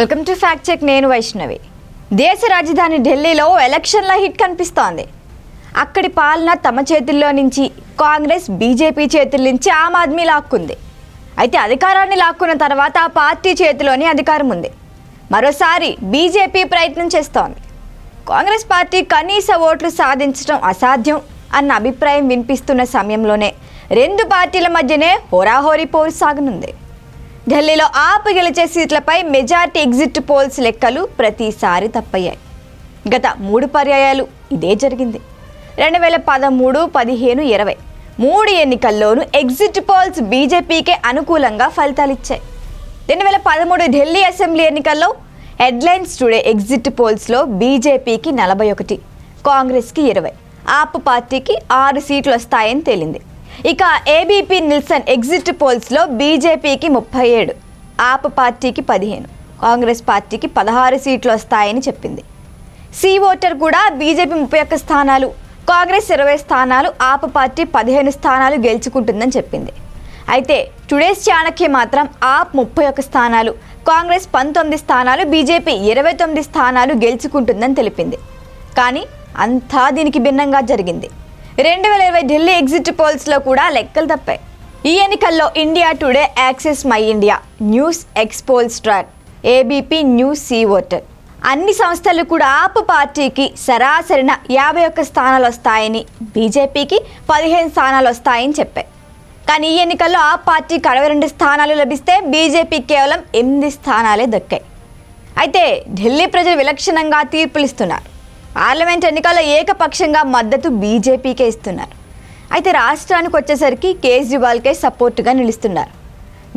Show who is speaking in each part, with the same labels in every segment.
Speaker 1: Welcome to fact check నేను వైష్ణవి. దేశ రాజధాని ఢిల్లీలో ఎలక్షన్ల హిట్ కనిపిస్తోంది. అక్కడి పాలన తమ చేతుల్లో నుంచి కాంగ్రెస్ బీజేపీ చేతుల నుంచి ఆమ్ ఆద్మీ లాక్కుంది. అయితే అధికారాన్ని లాక్కున్న తర్వాత ఆ పార్టీ చేతిలోనే అధికారం ఉంది. మరోసారి బీజేపీ ప్రయత్నం చేస్తోంది. కాంగ్రెస్ పార్టీ కనీస ఓట్లు సాధించడం అసాధ్యం అన్న అభిప్రాయం వినిపిస్తున్న సమయంలోనే రెండు పార్టీల మధ్యనే హోరాహోరీ పోరు సాగనుంది. ఢిల్లీలో ఆపు గెలిచే సీట్లపై మెజార్టీ ఎగ్జిట్ పోల్స్ లెక్కలు ప్రతిసారి తప్పయ్యాయి. గత మూడు పర్యాయాలు ఇదే జరిగింది. రెండు వేల పదమూడు పదిహేను ఇరవై మూడు ఎన్నికల్లోనూ ఎగ్జిట్ పోల్స్ బీజేపీకే అనుకూలంగా ఫలితాలిచ్చాయి. రెండు వేల పదమూడు ఢిల్లీ అసెంబ్లీ ఎన్నికల్లో హెడ్లైన్స్ టుడే ఎగ్జిట్ పోల్స్లో బీజేపీకి నలభై ఒకటి కాంగ్రెస్కి ఇరవై ఆప్ పార్టీకి ఆరు సీట్లు వస్తాయని తేలింది. ఇక ఏబీపీ నిల్సన్ ఎగ్జిట్ పోల్స్లో బీజేపీకి ముప్పై ఏడు ఆప్ పార్టీకి పదిహేను కాంగ్రెస్ పార్టీకి పదహారు సీట్లు వస్తాయని చెప్పింది. సి ఓటర్ కూడా బీజేపీ ముప్పై ఒక్క స్థానాలు కాంగ్రెస్ ఇరవై స్థానాలు ఆప్ పార్టీ పదిహేను స్థానాలు గెలుచుకుంటుందని చెప్పింది. అయితే టుడేస్ చాణక్య మాత్రం ఆప్ ముప్పై ఒక్క స్థానాలు కాంగ్రెస్ పంతొమ్మిది స్థానాలు బీజేపీ ఇరవై తొమ్మిది స్థానాలు గెలుచుకుంటుందని తెలిపింది. కానీ అంతా దీనికి భిన్నంగా జరిగింది. రెండు వేల ఇరవై ఢిల్లీ ఎగ్జిట్ పోల్స్లో కూడా లెక్కలు తప్పాయి. ఈ ఎన్నికల్లో India Today axis my India news ఎక్స్పోల్ track ABP news C voter. అన్ని సంస్థలు కూడా ఆప్ పార్టీకి సరాసరిన యాభై ఒక్క స్థానాలు వస్తాయని బీజేపీకి పదిహేను స్థానాలు వస్తాయని చెప్పాయి. కానీ ఈ ఎన్నికల్లో ఆ పార్టీకి అరవై రెండు స్థానాలు లభిస్తే బీజేపీ కేవలం ఎనిమిది స్థానాలే దక్కాయి. అయితే ఢిల్లీ ప్రజలు విలక్షణంగా తీర్పులు ఇస్తున్నారు. పార్లమెంట్ ఎన్నికల్లో ఏకపక్షంగా మద్దతు బీజేపీకే ఇస్తున్నారు. అయితే రాష్ట్రానికి వచ్చేసరికి కేజ్రీవాల్కే సపోర్టుగా నిలుస్తున్నారు.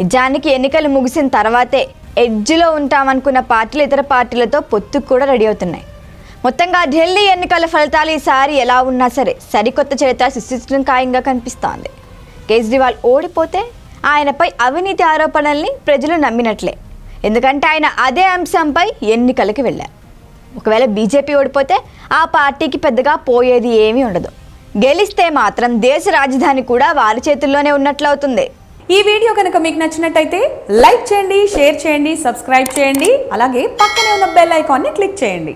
Speaker 1: నిజానికి ఎన్నికలు ముగిసిన తర్వాతే ఎడ్జ్లో ఉంటామనుకున్న పార్టీలు ఇతర పార్టీలతో పొత్తుకు కూడా రెడీ అవుతున్నాయి. మొత్తంగా ఢిల్లీ ఎన్నికల ఫలితాలు ఈసారి ఎలా ఉన్నా సరే సరికొత్త చరిత్ర సృష్టించడం ఖాయంగా కనిపిస్తోంది. కేజ్రీవాల్ ఓడిపోతే ఆయనపై అవినీతి ఆరోపణల్ని ప్రజలు నమ్మినట్లే. ఎందుకంటే ఆయన అదే అంశంపై ఎన్నికలకు వెళ్ళారు. ఒకవేళ బీజేపీ ఓడిపోతే ఆ పార్టీకి పెద్దగా పోయేది ఏమీ ఉండదు. గెలిస్తే మాత్రం దేశ రాజధాని కూడా వారి చేతుల్లోనే ఉన్నట్లవుతుంది
Speaker 2: ఈ వీడియో కనుక మీకు నచ్చినట్టయితే లైక్ చేయండి షేర్ చేయండి సబ్స్క్రైబ్ చేయండి అలాగే పక్కనే ఉన్న బెల్ ఐకాన్ని క్లిక్ చేయండి.